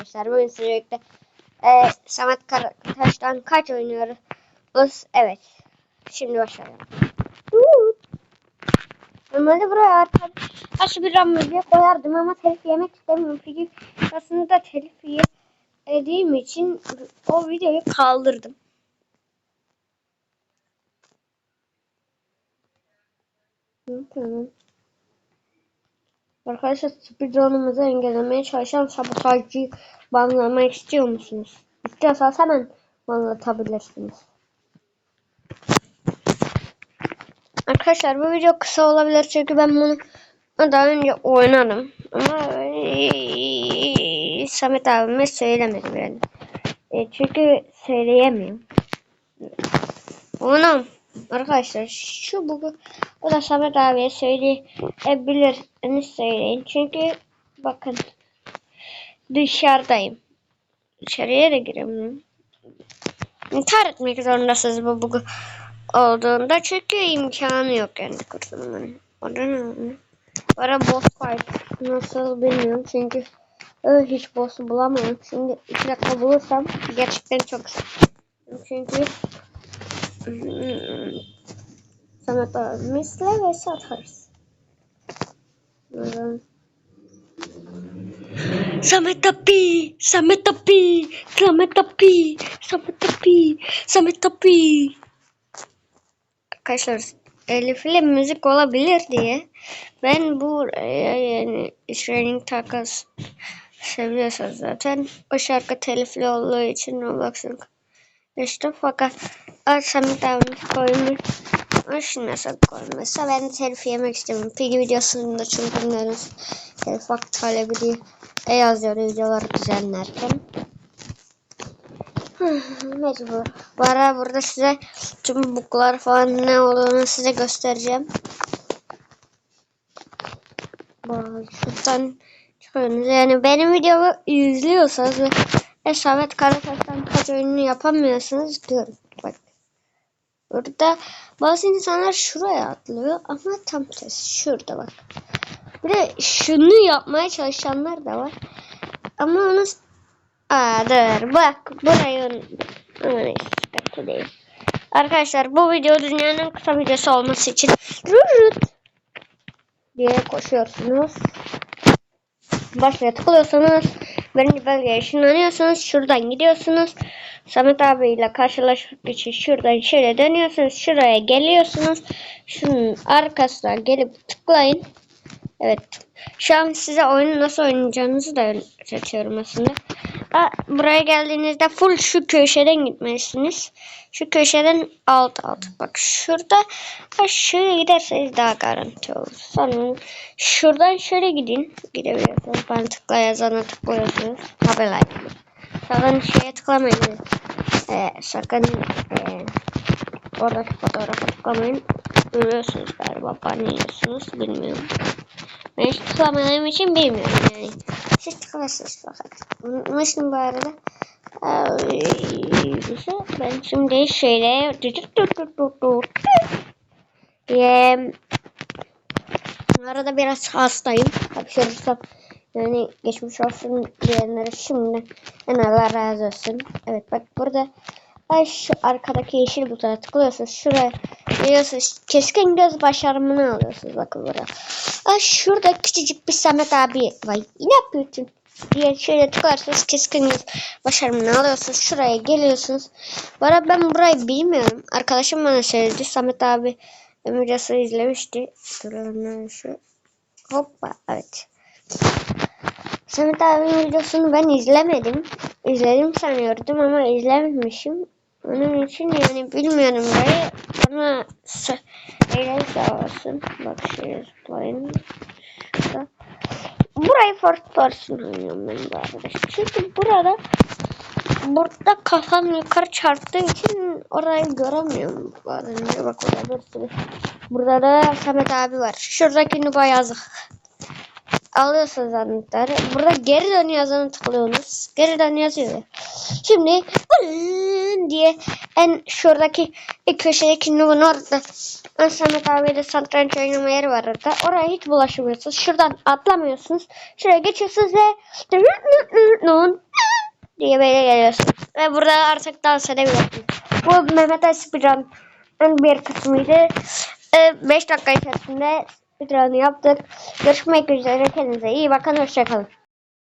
arkadaşlar. Bugün sürekli e, Samet Karataş'tan kaç oynuyoruz? Evet. Şimdi başlayalım. Normalde buraya arka, karşı bir müziği koyardım ama telif yemek istemiyorum. Çünkü aslında telif yediğim için o videoyu kaldırdım. Tamam. Arkadaşlar speedrun'umuzu engellemeye çalışan sabotajcıyı banlamak istiyor musunuz? İstiyorsanız hemen banlatabilirsiniz. Arkadaşlar bu video kısa olabilir çünkü ben bunu daha önce oynadım. Ama Samet abime söylemedim yani. E, çünkü söyleyemiyorum. Onun arkadaşlar şu bu o da Samet abiye söyleyebilirsiniz söyleyin. Çünkü bakın dışarıdayım. Dışarıya da giremiyorum. İntihar etmek zorundasınız bu bu olduğunda çünkü imkanı yok yani kurtulmanın. Orada ne? Para boss fight nasıl bilmiyorum çünkü öyle hiç boss bulamıyorum. Şimdi iki dakika bulursam gerçekten çok. Çünkü Samet abimizle ve. Buradan. Samet abi, Samet abi, Samet abi, Samet abi, Samet abi. Arkadaşlar Elif'le müzik olabilir diye ben bu e, yani Shining takas seviyorsanız zaten o şarkı telifli olduğu için Roblox'un işte fakat Abimiz koymuş Şimdi nasıl koymasa ben telif yemek istemiyorum. Pigi videosunda çünkü biliyorsunuz telif hak talebi e yazıyor videoları düzenlerken. Mecbur. Bu ara burada size tüm buklar falan ne olduğunu size göstereceğim. Şuradan çıkıyorsunuz. Yani benim videomu izliyorsanız ve e, Samet Karataş'tan kaç oyununu yapamıyorsunuz görün. Burada bazı insanlar şuraya atlıyor ama tam tersi şurada bak. Bir de şunu yapmaya çalışanlar da var. Ama onu Aa bak burayı Neyse, değil. Arkadaşlar bu video dünyanın kısa videosu olması için rürüt diye koşuyorsunuz. Başlığa tıklıyorsunuz. Birinci bölgeye ışınlanıyorsunuz. Şuradan gidiyorsunuz. Samet abiyle karşılaşmak için şuradan şöyle dönüyorsunuz. Şuraya geliyorsunuz. Şunun arkasına gelip tıklayın. Evet. Şu an size oyunu nasıl oynayacağınızı da öğretiyorum aslında. Buraya geldiğinizde full şu köşeden gitmelisiniz. Şu köşeden alt alt. Bak şurada şöyle giderseniz daha garanti olur. Sonra şuradan şöyle gidin. Gidebiliyorsunuz. Ben tıkla yazana tıklıyorsunuz. Tabi like. Sakın şeye tıklamayın. Ee, sakın ee, oradaki fotoğrafa tıklamayın. Görüyorsunuz galiba. Banlıyorsunuz. Bilmiyorum. Ben hiç tıklamadığım için bilmiyorum yani. Siz tıklasınız fakat. Unutmuştum bu arada. Ben şimdi şöyle diye arada biraz hastayım. Hapşırırsam yani geçmiş olsun diyenlere şimdi en Allah razı olsun. Evet bak burada Ay şu arkadaki yeşil butona tıklıyorsunuz. Şuraya geliyorsunuz. Keskin göz başarımını alıyorsunuz. Bakın burada. Ay şurada küçücük bir Samet abi var. Ne yapıyorsun? Diye şöyle tıklarsanız keskin başarımını alıyorsunuz. Şuraya geliyorsunuz. Arada ben burayı bilmiyorum. Arkadaşım bana söyledi. Samet abi videosu izlemişti. Duralım şu. Hoppa evet. Samet abinin videosunu ben izlemedim. İzledim sanıyordum ama izlememişim. Onun için yani bilmiyorum burayı ama eğlen sağ olsun. Bak şöyle zıplayın. Burayı first person oynuyorum ben bu arkadaş. Çünkü burada burada kafam yukarı çarptığı için orayı göremiyorum. Bazen bak orada bir sürü. Burada da Samet abi var. Şuradaki Nuba yazık alıyorsunuz anahtarı. Burada geri dön yazını tıklıyorsunuz. Geri dön yazıyor. Şimdi diye en şuradaki ilk köşedeki nubun orada Samet abiyle satranç oynama yeri var orada. Oraya hiç bulaşmıyorsunuz. Şuradan atlamıyorsunuz. Şuraya geçiyorsunuz ve diye böyle geliyorsunuz. Ve burada artık dans edebilirsiniz. Bu Mehmet Ali Speedrun'ın bir kısmıydı. 5 dakika içerisinde speedrun'ı yaptık. Görüşmek üzere. Kendinize iyi bakın. Hoşçakalın.